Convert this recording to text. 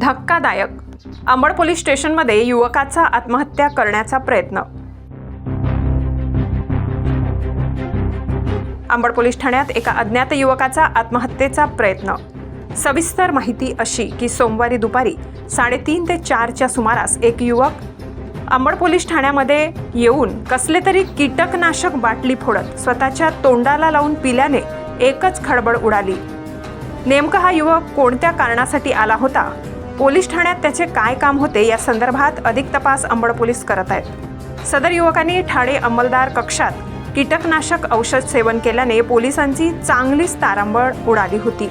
धक्कादायक. अंबड पोलीस स्टेशनमध्ये युवकाचा आत्महत्या करण्याचा प्रयत्न. अंबड पोलीस ठाण्यात एका अज्ञात युवकाचा आत्महत्येचा प्रयत्न. सविस्तर माहिती अशी की सोमवारी दुपारी साडेतीन ते चारच्या सुमारास एक युवक अंबड पोलीस ठाण्यामध्ये येऊन कसले तरी कीटकनाशक बाटली फोडत स्वतःच्या तोंडाला लावून पिल्याने एकच खडबड उडाली. नेमका हा युवक कोणत्या कारणासाठी आला होता? पोलीस ठाण्यात त्याचे काय काम होते? या संदर्भात अधिक तपास अंबड पोलीस करत आहेत. सदर युवकांनी ठाणे अंमलदार कक्षात कीटकनाशक औषध सेवन केल्याने पोलिसांची चांगलीच तारांबळ उडाली होती.